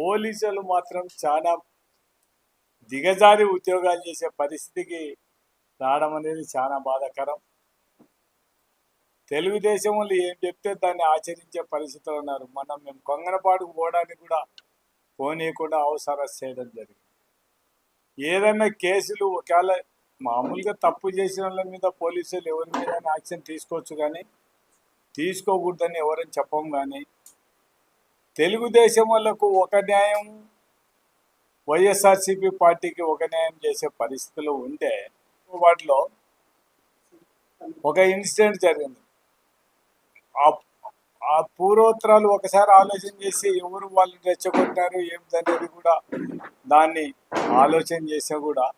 పోలీసులు మాత్రం చాలా దిగజారి ఉద్యోగాలు చేసే పరిస్థితికి రావడం అనేది చాలా బాధాకరం. తెలుగుదేశం వాళ్ళు ఏం చెప్తే దాన్ని ఆచరించే పరిస్థితులు ఉన్నారు. మనం మేము కొంగనపాడుకు పోవడానికి కూడా పోనీయకుండా అవసరం చేయడం జరిగింది. ఏదైనా కేసులు ఒకవేళ మామూలుగా తప్పు చేసిన వాళ్ళ మీద పోలీసులు ఎవరి మీద యాక్షన్ తీసుకోవచ్చు కానీ తీసుకోకూడదని ఎవరని చెప్పం కానీ తెలుగుదేశం వాళ్ళకు ఒక న్యాయం వైఎస్ఆర్సీపీ పార్టీకి ఒక న్యాయం చేసే పరిస్థితులు ఉంటే వాటిలో ఒక ఇన్సిడెంట్ జరిగింది. ఆ- పూర్వోత్తరాలు ఒకసారి ఆలోచన చేసి ఎవరు వాళ్ళు రెచ్చగొట్టారు ఏమిటనేది కూడా దాన్ని ఆలోచన చేసా కూడా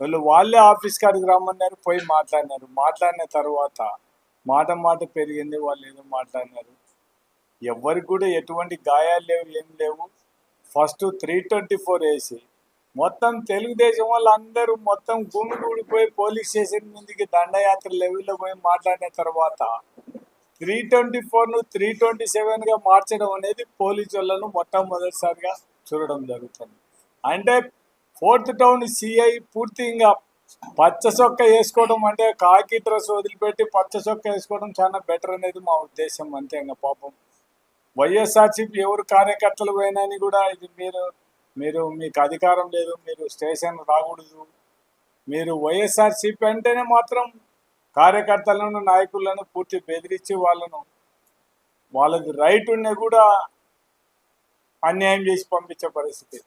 వాళ్ళు వాళ్ళే ఆఫీస్ కాడికి రమ్మన్నారు పోయి మాట్లాడినారు. మాట్లాడిన తర్వాత మాట మాట పెరిగింది వాళ్ళు ఏదో మాట్లాడినారు. ఎవరికి కూడా ఎటువంటి గాయాలు లేవు ఏం లేవు. ఫస్ట్ త్రీ ట్వంటీ ఫోర్ వేసి మొత్తం తెలుగుదేశం వాళ్ళు అందరూ మొత్తం భూమి ఊడిపోయి పోలీస్ స్టేషన్ ముందుకి దండయాత్ర లెవెల్లో పోయి మాట్లాడిన తర్వాత త్రీ ట్వంటీ ఫోర్ను త్రీ ట్వంటీ సెవెన్గా మార్చడం అనేది పోలీసు వాళ్ళను మొట్టమొదటిసారిగా చూడడం జరుగుతుంది. అంటే ఫోర్త్ టౌన్ సిఐ పూర్తిగా పచ్చ సొక్క వేసుకోవడం అంటే కాకి డ్రెస్ వదిలిపెట్టి పచ్చ సొక్క వేసుకోవడం చాలా బెటర్ అనేది మా ఉద్దేశం అంతే ఇంకా పాపం. వైఎస్ఆర్సీపీ ఎవరు కార్యకర్తలు పోయినని కూడా ఇది మీరు మీరు మీకు అధికారం లేదు మీరు స్టేషన్ రాకూడదు. మీరు వైఎస్ఆర్సీపీ అంటేనే మాత్రం కార్యకర్తలను నాయకులను పూర్తి బెదిరించి వాళ్ళను వాళ్ళకి రైట్ ఉన్న కూడా అన్యాయం చేసి పంపించే పరిస్థితి.